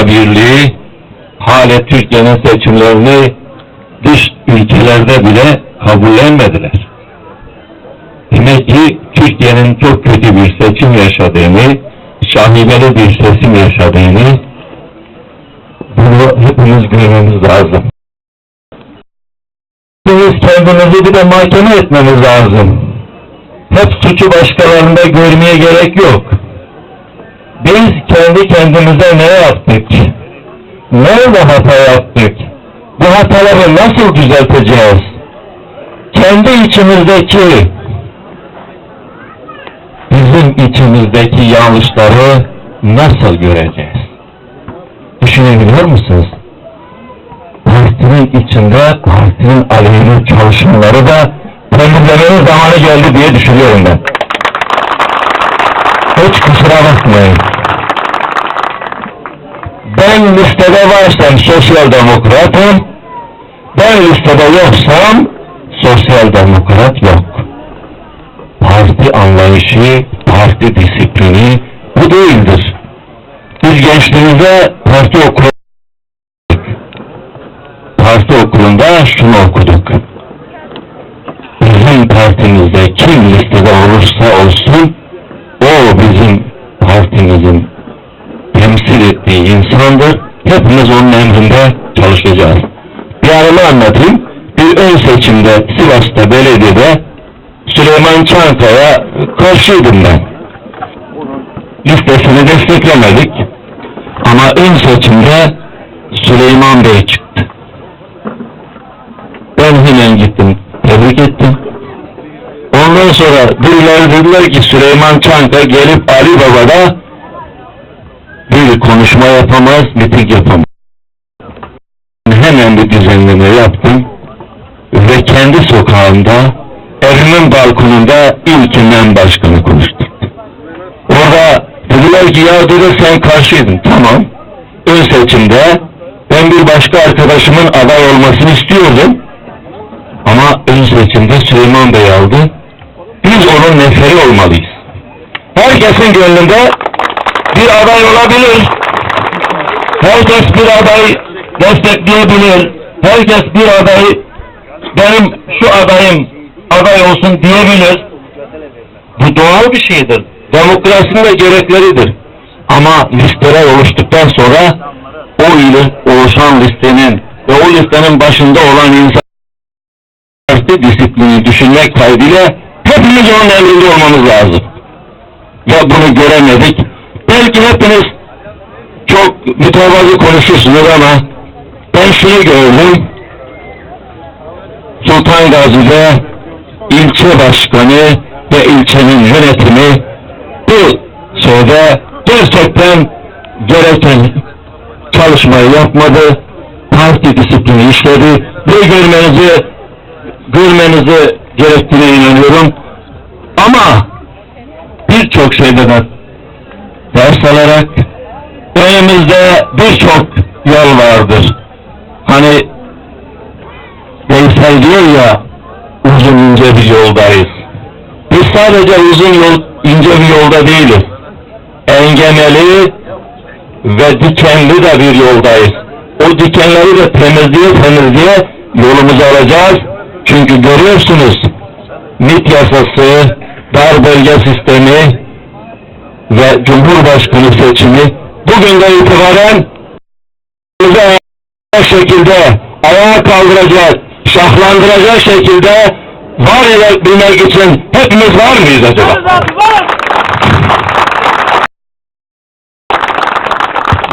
Avrupa Birliği hale Türkiye'nin seçimlerini dış ülkelerde bile kabullenmediler. Demek ki Türkiye'nin çok kötü bir seçim yaşadığını, şahibeli bir seçim yaşadığını bunu hepimiz görmemiz lazım. Hepimiz kendimizi bir de mahkeme etmemiz lazım. Hep suçu başkalarında görmeye gerek yok. Biz kendi kendimize ne yaptık? Nerede hata yaptık? Bu hataları nasıl düzelteceğiz? Kendi içimizdeki bizim içimizdeki yanlışları nasıl göreceğiz? Düşünebiliyor musunuz? Partinin içinde partinin aleyhine çalışanları da temizlemenin zamanı geldi diye düşünüyorum ben. Bakmayın. Ben listede varsam sosyal demokratım, ben listede yoksam sosyal demokrat yok. Parti anlayışı, parti disiplini bu değildir. Biz gençliğimizde parti okulu parti okulunda şunu okuduk. Bizim partimizde kim listede olursa olsun partimizin temsil ettiği insandır. Hepimiz onun emrinde çalışacağız. Bir anımı anlatayım. Bir ön seçimde Sivas'ta belediyede Süleyman Çankaya karşıydım ben. Listesini desteklemedik. Ama ön seçimde Süleyman Bey çıktı. Ben hemen gittim, tebrik ettim. Ondan sonra birileri dediler ki Süleyman Çanka gelip Ali Baba'da konuşma yapamaz, miting yapamaz. Hemen bir düzenleme yaptım ve kendi sokağımda evimin balkonunda ilkinden başkanı konuştum. Orada dediler ki ya dedi sen karşıydın. Tamam. Ön seçimde ben bir başka arkadaşımın aday olmasını istiyordum. Ama ön seçimde Süleyman Bey aldı. Biz onun neferi olmalıyız. Herkesin gönlünde bir aday olabilir. Herkes bir aday destekleyebilir. Herkes bir aday benim şu adayım aday olsun diyebilir. Bu doğal bir şeydir. Demokrasinin de gerekleridir. Ama listeler oluştuktan sonra o ile oluşan listenin ve o listenin başında olan insan disiplini düşünmek kaydıyla hepimiz onun emrinde olmamız lazım. Ve bunu göremedik. Belki hepiniz çok mütevazı konuşursunuz ama ben şunu gördüm. Sultan Gazi'de ilçe başkanı ve ilçenin yönetimi bu şeyde gerçekten gereken çalışmayı yapmadı. Parti disiplini işledi. Ve görmenizi görmenizi gerektiğine inanıyorum. Ama birçok şeyde de ders alarak önümüzde birçok yol vardır. Hani Veysel diyor ya uzun ince bir yoldayız. Biz sadece uzun yol, ince bir yolda değiliz. Engemeli ve dikenli de bir yoldayız. O dikenleri de temizliğe temizliğe yolumuzu alacağız. Çünkü görüyorsunuz MİT yasası, dar bölge sistemi ve Cumhurbaşkanı seçimi bugünden itibaren şekilde ayağa kaldıracak, şahlandıracak şekilde var edebilmek için hepimiz var mıyız acaba?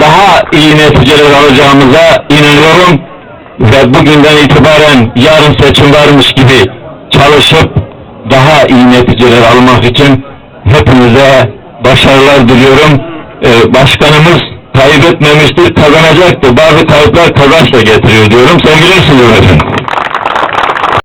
Daha iyi neticeler alacağımıza inanıyorum ve bugünden itibaren yarın seçim varmış gibi çalışıp daha iyi neticeler almak için hepinize başarılar diliyorum. Ee, başkanımız kaybetmemiştir, kazanacaktır. Bazı kayıplar kazanç da getiriyor diyorum. Sen bilirsin efendim.